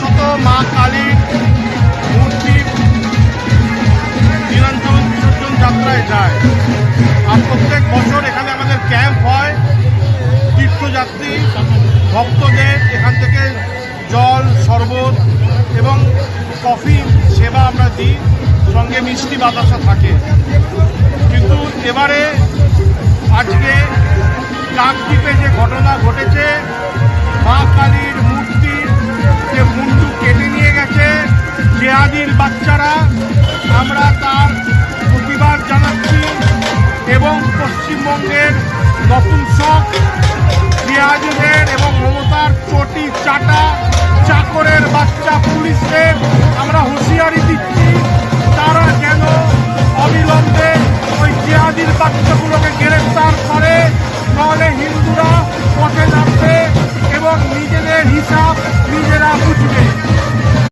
শত মা কালীর মূর্তি নিরঞ্জন বিসর্জন যাত্রায় যায়। আর প্রত্যেক বছর এখানে আমাদের ক্যাম্প হয়। তীর্থযাত্রী, ভক্তদের এখান থেকে জল, শরবত এবং কফি সেবা আমরা দিই। সঙ্গে মিষ্টি বাতাসা থাকে। কিন্তু এবারে আজকে কাকদ্বীপে যে ঘটনা ঘটেছে জেহাদির বাচ্চারা, আমরা তার প্রতিবাদ জানাচ্ছি এবং পশ্চিমবঙ্গের নপুংসক পেঁয়াজদের এবং মমতার চটি চাটা, চাকরের বাচ্চা পুলিশদের আমরা হুঁশিয়ারি দিচ্ছি, তারা যেন অবিলম্বে ওই জিহাদির বাচ্চাগুলোকে গ্রেফতার করে নাহলে হিন্দুরা পথে নামবে এবং নিজেদের হিসাব